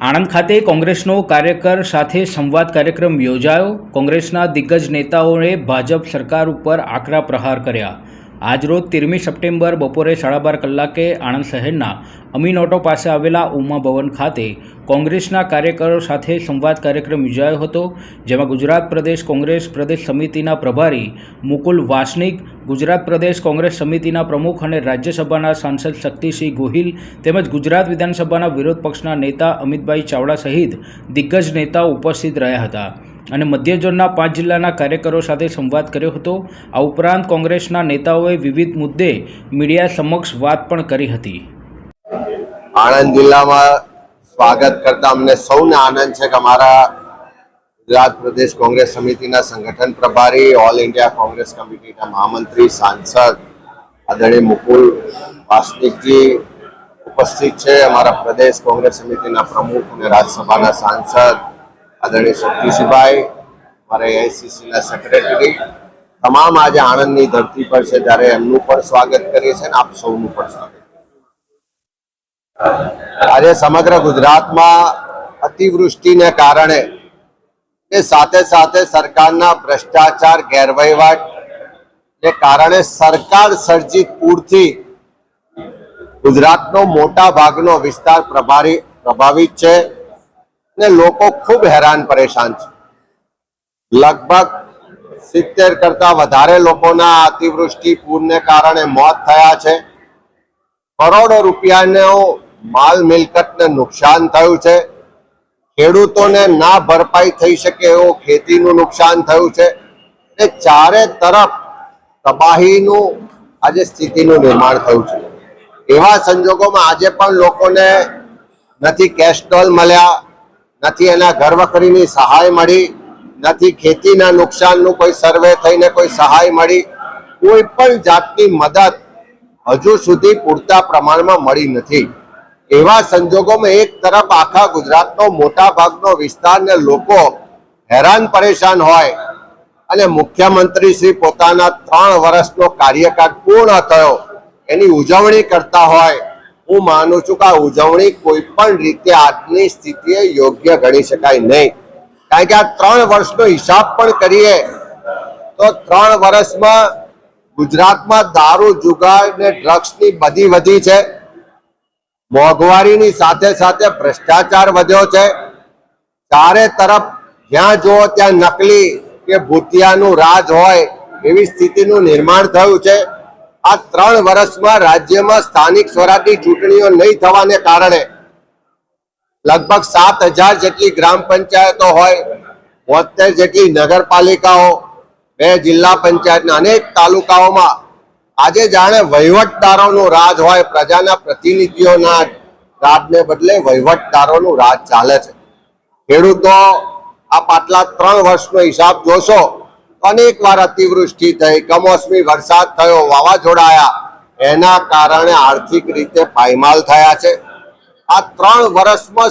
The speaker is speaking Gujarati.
આણંદ ખાતે કોંગ્રેસનો કાર્યકર સાથે સંવાદ કાર્યક્રમ યોજાયો. કોંગ્રેસના દિગ્ગજ નેતાઓએ ભાજપ સરકાર ઉપર આકરા પ્રહાર કર્યા. આજરોજ તેરમી સપ્ટેમ્બર બપોરે સાડા બાર કલાકે આણંદ શહેરના અમીનોટો પાસે આવેલા ઉમા ભવન ખાતે કોંગ્રેસના કાર્યકરો સાથે સંવાદ કાર્યક્રમ યોજાયો હતો, જેમાં ગુજરાત પ્રદેશ કોંગ્રેસ પ્રદેશ સમિતિના પ્રભારી મુકુલ વાસનિક, ગુજરાત પ્રદેશ કોંગ્રેસ સમિતિના પ્રમુખ અને રાજ્યસભાના સાંસદ શક્તિસિંહ ગોહિલ તેમજ ગુજરાત વિધાનસભાના વિરોધ પક્ષના નેતા અમિતભાઈ ચાવડા સહિત દિગ્ગજ નેતાઓ ઉપસ્થિત રહ્યા હતા. અને મધ્ય ઝોનના પાંચ જિલ્લાના કાર્યકરો સાથે સંવાદ કર્યો હતો. આ ઉપરાંત કોંગ્રેસના નેતાઓએ વિવિધ મુદ્દે મીડિયા સમક્ષ વાત પણ કરી હતી. આણંદ જિલ્લામાં સ્વાગત કરતા અમને સૌને આનંદ છે કે અમારા ગુજરાત પ્રદેશ કોંગ્રેસ સમિતિના સંગઠન પ્રભારી, ઓલ ઇન્ડિયા કોંગ્રેસ કમિટીના મહામંત્રી, સાંસદ આદરણીય મુકુલ વાસનિકજી ઉપસ્થિત છે. અમારા પ્રદેશ કોંગ્રેસ સમિતિના પ્રમુખ અને રાજ્યસભાના સાંસદ આદરણીય શક્તિસિંહભાઈ મારા એઆઈસીસીના સેક્રેટરી તમામ આજે આણંદની ધરતી પર છે ત્યારે એમનું પણ સ્વાગત કરીએ છીએ અને આપ સૌનું પણ સ્વાગત આજે સમગ્ર ગુજરાતમાં અતિવૃષ્ટિને કારણે એ સાથે સાથે સરકારના ભ્રષ્ટાચાર, ગેરવહીવટ ને કારણે સરકાર સર્જિત પૂરથી ગુજરાતનો મોટા ભાગનો વિસ્તાર પ્રભારી, પ્રભાવિત છે. ને લોકો ખૂબ હેરાન પરેશાન છે. લગભગ સિત્તેર કરતા વધારે લોકોના અતિવૃષ્ટિ પૂરને કારણે મોત થયા છે. કરોડો રૂપિયાનો માલ મિલકતને નુકસાન થયું છે. ખેડૂતોને ના ભરપાઈ થઈ શકે એવું ખેતીનું નુકસાન થયું છે. એ ચારે તરફ તબાહીનું આજે સ્થિતિનું નિર્માણ થયું છે. એવા સંજોગોમાં આજે પણ લોકોને નથી કેશ ડોલ મળ્યા. નથી એના ઘર વખરીની સહાય મળી, નથી ખેતીના નુકસાનનું કોઈ સર્વે થઈને કોઈ સહાય મળી, કોઈ પણ જાતની મદદ હજુ સુધી પૂરતા પ્રમાણમાં મળી નથી. એવા સંજોગોમાં એક તરફ આખા ગુજરાતનો મોટા ભાગનો વિસ્તારને લોકો હેરાન પરેશાન હોય અને મુખ્યમંત્રી શ્રી પોતાના ત્રણ વર્ષનો કાર્યકાળ પૂર્ણ થયો, એની ઉજવણી કરતા હોય હું માનું છું કે આ ઉજવણી કોઈ પણ રીતે આજની સ્થિતિએ યોગ્ય ગણી શકાય નહીં. કારણ કે આ ત્રણ વર્ષનો હિસાબ પણ કરીએ, તો ત્રણ વર્ષમાં ગુજરાતમાં દારૂ, જુગાર ને ડ્રગ્સની બધી વધી છે. મોંઘવારીની સાથે સાથે ભ્રષ્ટાચાર વધ્યો છે. ચારે તરફ જ્યાં જુઓ ત્યાં નકલી કે ભૂતિયાનું રાજ હોય એવી સ્થિતિનું નિર્માણ થયું છે. આ ત્રણ વર્ષમાં રાજ્યમાં સ્થાનિક સ્વરાજની ચૂંટણીઓ નહીં થવાને કારણે લગભગ સાત હજાર જેટલી ગ્રામ પંચાયતો હોય બોતેર જેટલી નગરપાલિકાઓ, બે જિલ્લા પંચાયતના અનેક તાલુકાઓમાં આજે જાણે વહીવટદારોનું રાજ હોય, પ્રજાના પ્રતિનિધિઓના રાજને બદલે વહીવટદારોનું રાજ ચાલે છે. ખેડૂતો આ પાટલા ત્રણ વર્ષનો હિસાબ જોશો અનેક વાર અતિવૃષ્ટિ થઈ, કમોસમી વરસાદ થયો વાવાઝોડા આયા એના કારણે આર્થિક રીતે પાયમાલ થયા છે. આ ત્રણ વર્ષમાં